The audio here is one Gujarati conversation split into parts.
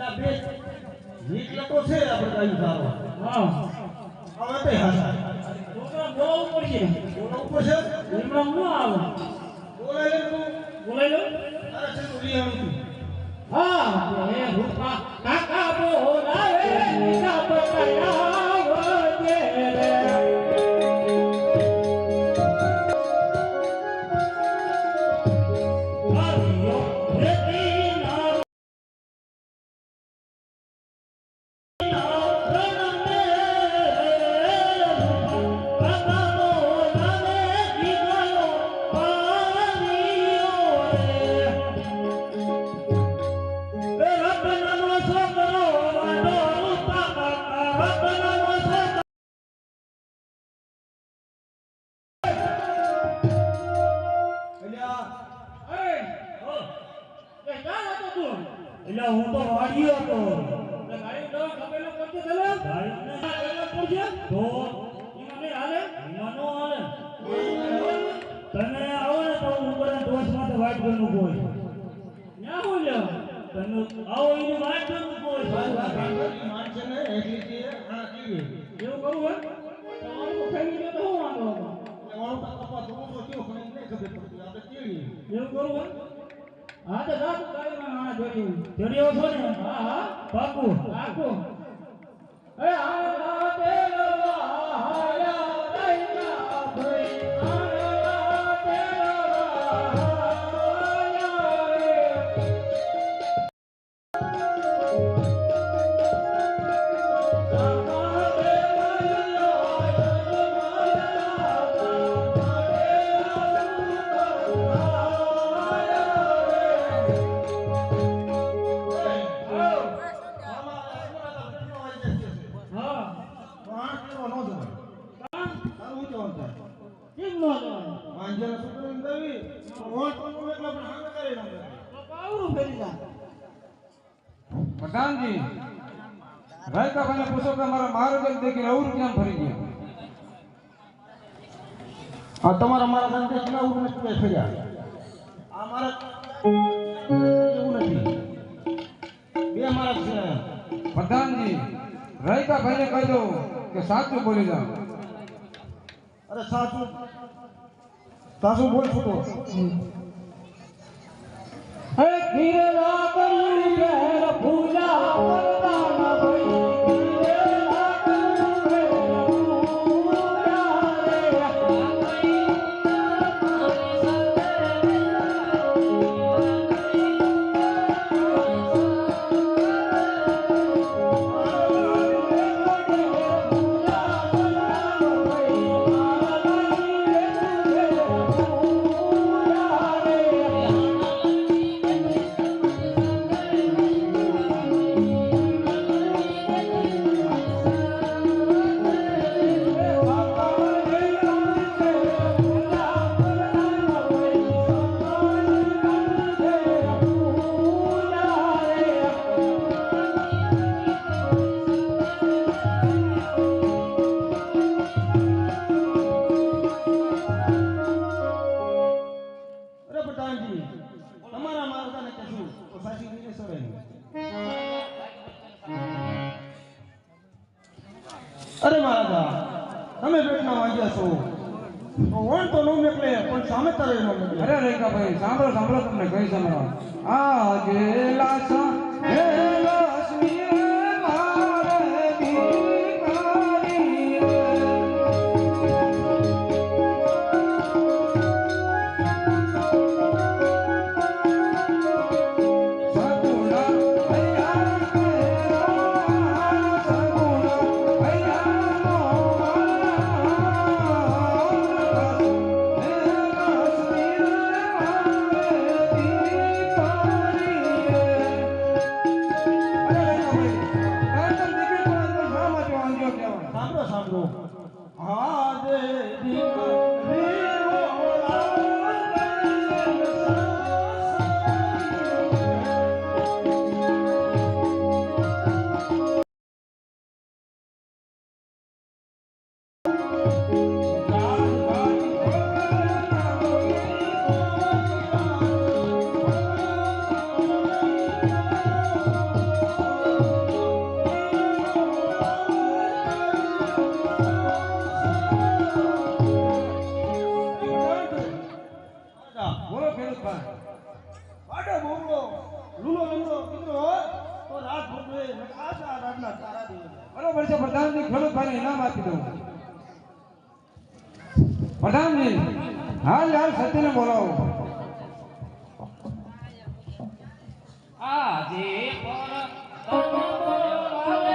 આ બે નીકળે તો છે આપણે ગાયું સારો હા. હવે તે હાસા છોકરા બોલાવવું પડશે બોલો ઉપર છે? એમના ન આવે? બોલાય લે તું. બોલાઈ લો. અરે છે તું રિયાણું તું. હા એ રૂપા કાકા બોલાવે ના બકરાવજે રે. હરિયો એટલે હું તો વાડીયો હતો. ગાડી તને ગાડી ખપેલો પડશે. તો? ઈમાં નહીં હાલે. હાલે? તને આવો ને તો હું ઉપર દોષ માટે વાઈટ કરનું કોઈ તને આવો એની ને. એવું કરું હે તમારું તો ખાઈ ગયો તો હું વાંધો હતો તો તો? એવું કરું હે હા તો રાત તું ગાડીમાં આણા જોડી જોડીઓ છો ને? હા હા. પાકું પાકું એ આ તેરો પૂછો કે મારા મહારાજ દેખી અવર કેમ ફરી ગયા આ તમારા મારા ધંધે કેટલા ઉર નથી ફર્યા આ મારા એવું નથી બે મારા છે પ્રધાનજી રાયકા ભાઈને કહી દો કે સાચું બોલી જાઓ અરે સાચું સાચું બોલ છું તો હે ગીરલા કરી ઘેર પૂજા અરે મહારાજા, તમે બેટના વાગ્યા છો. તો તો નો મેકલે, પણ સામે તારે નો મેકલે. અરે રાયકા ભાઈ સાંભળો સાંભળો તમને કહી સાંભળો આ ગેલા સા હા લાલ સત્યને બોલાવો. આજે પર તમ બોલાવે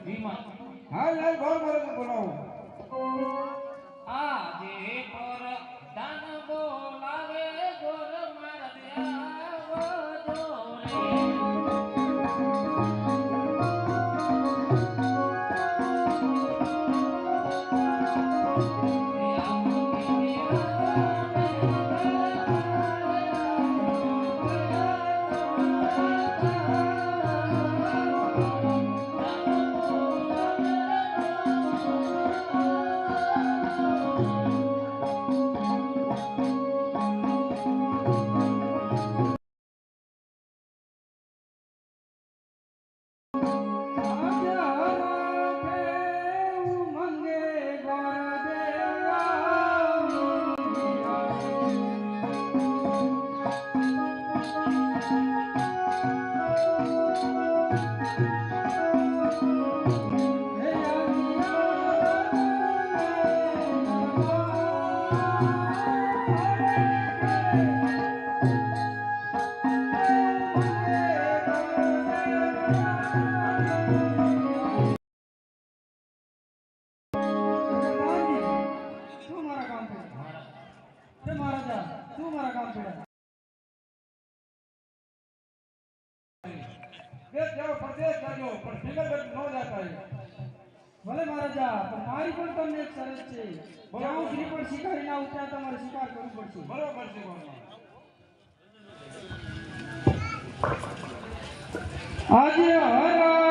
હાલ હાલ ગોળ મારે બોલાવો આજે પર દાન બોલાવે દેશ જાઓ પરદેશ જાજો પણ ફિંગરપ્રિન્ટ ન જાતા ભલે મહારાજા પણ મારી પણ તમને એક શરત છે. જ્યાં સુધી પણ શિકારી ના ઉતરા તમારે શિકાર કરવું પડશે. બરોબર છે આજે હરા